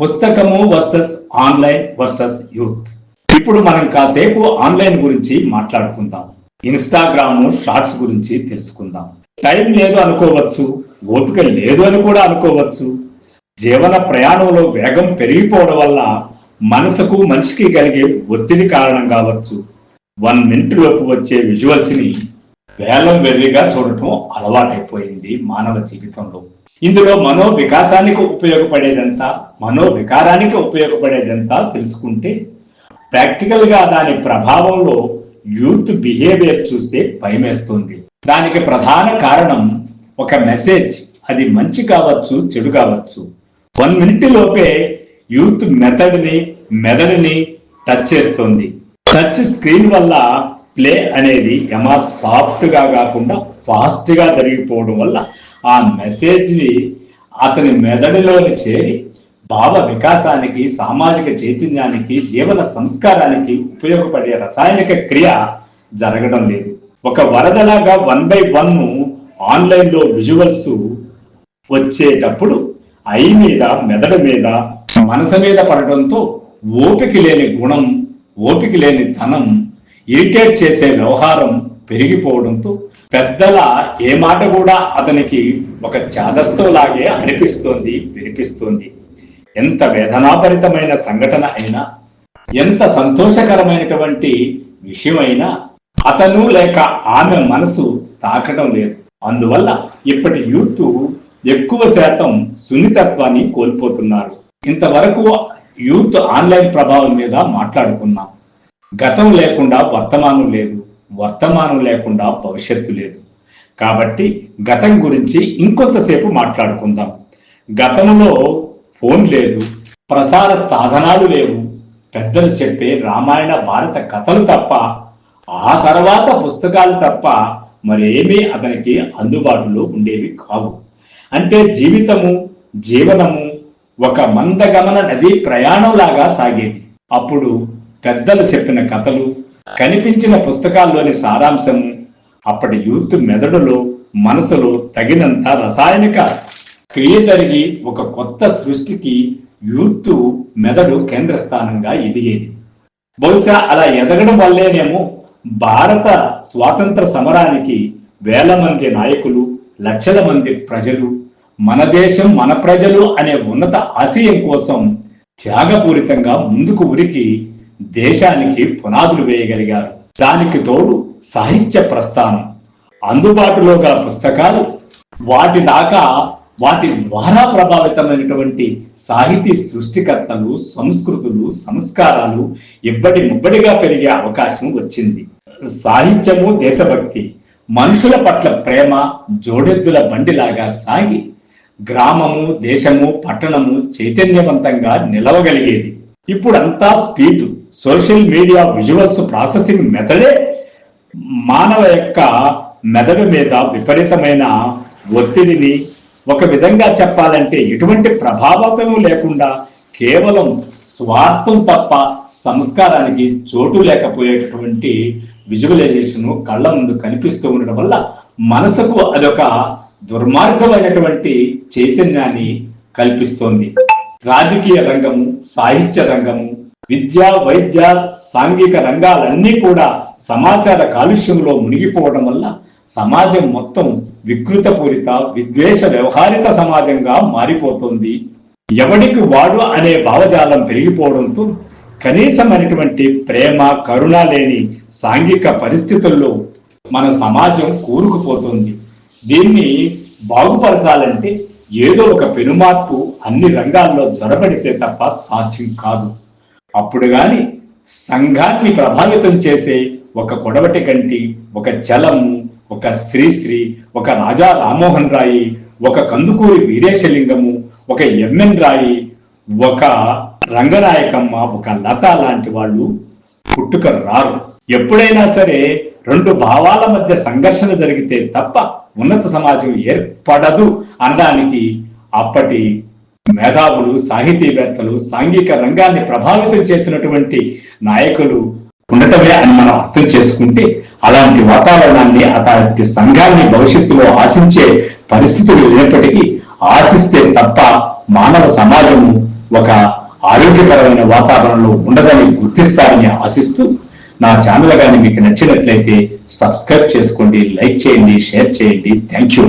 పుస్తకము versus online versus youth. ఇప్పుడు మనం కాసేపు ఆన్లైన్ గురించి మాట్లాడుకుందాం. ఇన్స్టాగ్రామ్ షార్ట్స్ గురించి తెలుసుకుందాం. టైం లేదు అనుకోవచ్చు ఓపిక లేదు అని కూడా అనుకోవచ్చు. జీవన ప్రయాణంలో వేగం పెరిగిపోవడం వల్ల మనసుకు మనిషికి కలిగే ఒత్తిడి కారణం కావచ్చు. వన్ మినిట్ లోపు వచ్చే విజువల్స్ని వేలం వెర్రిగా చూడటం అలవాటైపోయింది మానవ జీవితంలో. ఇందులో మనో వికాసానికి ఉపయోగపడేదంతా మనో వికారానికి ఉపయోగపడేదంతా తెలుసుకుంటే ప్రాక్టికల్గా దాని ప్రభావంలో యూత్ బిహేవియర్ చూస్తే భయమేస్తుంది. దానికి ప్రధాన కారణం ఒక మెసేజ్. అది మంచి కావచ్చు చెడు కావచ్చు. వన్ మినిట్ లోపే యూత్ మెథడ్ని మెదడుని టచ్ చేస్తుంది. టచ్ స్క్రీన్ వల్ల ప్లే అనేది ఎమా సాఫ్ట్గా కాకుండా ఫాస్ట్గా జరిగిపోవడం వల్ల ఆ మెసేజ్ని అతని మెదడులోని చేరి భావ వికాసానికి సామాజిక చైతన్యానికి జీవన సంస్కారానికి ఉపయోగపడే రసాయనిక క్రియ జరగడం లేదు. ఒక వరదలాగా వన్ బై వన్ ఆన్లైన్లో విజువల్స్ వచ్చేటప్పుడు ఐ మీద మెదడు మీద మనసు మీద పడడంతో ఓపిక లేని గుణం ఓపిక లేని ధనం ఇరిటేట్ చేసే వ్యవహారం పెరిగిపోవడంతో పెద్దల ఏ మాట కూడా అతనికి ఒక చాదస్తంలాగే అనిపిస్తోంది వినిపిస్తోంది. ఎంత వేదనాభరితమైన సంఘటన అయినా ఎంత సంతోషకరమైనటువంటి విషయమైనా అతను లేక ఆమె మనసు తాకడం లేదు. అందువల్ల ఇప్పటి యూత్ ఎక్కువ శాతం సున్నితత్వాన్ని కోల్పోతున్నారు. ఇంతవరకు యూత్ ఆన్లైన్ ప్రభావం మీద మాట్లాడుకున్నాం. గతం లేకుండా వర్తమానం లేదు. వర్తమానం లేకుండా భవిష్యత్తు లేదు. కాబట్టి గతం గురించి ఇంకొంతసేపు మాట్లాడుకుందాం. గతంలో ఫోన్ లేదు ప్రసార సాధనాలు లేవు. పెద్దలు చెప్పే రామాయణ భారత కథలు తప్ప ఆ తర్వాత పుస్తకాలు తప్ప మరేమీ అతనికి అందుబాటులో ఉండేవి కావు. అంటే జీవితము జీవనము ఒక మందగమన నది ప్రయాణంలాగా సాగేది. అప్పుడు పెద్దలు చెప్పిన కథలు కనిపించిన పుస్తకాల్లోని సారాంశము అప్పటి యూత్ మెదడులో మనసులో తగినంత రసాయనిక క్రియ జరిగి ఒక కొత్త సృష్టికి యూత్ మెదడు కేంద్ర స్థానంగా ఎదిగేది బహుశా అలా ఎదగడం వల్లేనేమో భారత స్వాతంత్ర సమరానికి వేల మంది నాయకులు లక్షల మంది ప్రజలు మన దేశం మన ప్రజలు అనే ఉన్నత ఆశయం కోసం త్యాగపూరితంగా ముందుకు ఉరికి దేశానికి పునాదులు వేయగలిగారు. దానికి తోడు సాహిత్య ప్రస్థానం. అందుబాటులో గల పుస్తకాలు వాటి దాకా వాటి ద్వారా ప్రభావితమైనటువంటి సాహితీ సృష్టికర్తలు సంస్కృతులు సంస్కారాలు ఇబ్బడి ముబ్బడిగా పెరిగే అవకాశం వచ్చింది. సాహిత్యము దేశభక్తి. మనుషుల పట్ల ప్రేమ జోడెద్దుల బండిలాగా సాగి గ్రామము దేశము పట్టణము చైతన్యవంతంగా నిలవగలిగేది. ఇప్పుడంతా speed. Social media visuals processing మెథడే మానవ యొక్క మెదడు మీద విపరీతమైన ఒత్తిడిని ఒక విధంగా చెప్పాలంటే ఎటువంటి ప్రభావితం లేకుండా కేవలం స్వార్థం తప్ప సంస్కారానికి చోటు లేకపోయేటటువంటి విజువలైజేషన్ కళ్ళ ముందు కనిపిస్తూ ఉండడం వల్ల మనసుకు అదొక దుర్మార్గమైనటువంటి చైతన్యాన్ని కల్పిస్తోంది. రాజకీయ రంగము సాహిత్య రంగము విద్య వైద్య సాంఘిక రంగాలన్నీ కూడా సమాచార కాలుష్యంలో మునిగిపోవడం వల్ల సమాజం మొత్తం వికృతపూరిత విద్వేష వ్యవహారిక సమాజంగా మారిపోతుంది. ఎవడికి వాడు అనే భావజాలం పెరిగిపోవడంతో కనీసమైనటువంటి ప్రేమ కరుణ లేని సాంఘిక పరిస్థితుల్లో మన సమాజం కూరుకుపోతుంది. దీన్ని బాగుపరచాలంటే ఏదో ఒక పెనుమార్పు అన్ని రంగాల్లో జొరబడితే తప్ప సాధ్యం కాదు. అప్పుడు గాని సంఘాన్ని ప్రభావితం చేసే ఒక కొడవటి కంటి ఒక చలము ఒక శ్రీశ్రీ ఒక రాజా రామ్మోహన్ రాయి ఒక కందుకూరి వీరేశలింగము ఒక ఎంఎన్ రాయి ఒక రంగనాయకమ్మ ఒక లత లాంటి వాళ్ళు పుట్టుక రారు. ఎప్పుడైనా సరే రెండు భావాల మధ్య సంఘర్షణ జరిగితే తప్ప ఉన్నత సమాజం ఏర్పడదు అనడానికి అప్పటి మేధావులు సాహితీవేత్తలు సాంఘిక రంగాన్ని ప్రభావితం చేసినటువంటి నాయకులు ఉండటమే అని మనం అర్థం చేసుకుంటే అలాంటి వాతావరణాన్ని అలాంటి సంఘాన్ని భవిష్యత్తులో ఆశించే పరిస్థితులు లేనప్పటికీ ఆశిస్తే తప్ప మానవ సమాజము ఒక ఆరోగ్యకరమైన వాతావరణంలో ఉండదని గుర్తిస్తారని ఆశిస్తూ నా ఛానల్ కానీ మీకు నచ్చినట్లయితే సబ్స్క్రైబ్ చేసుకోండి లైక్ చేయండి షేర్ చేయండి. Thank you.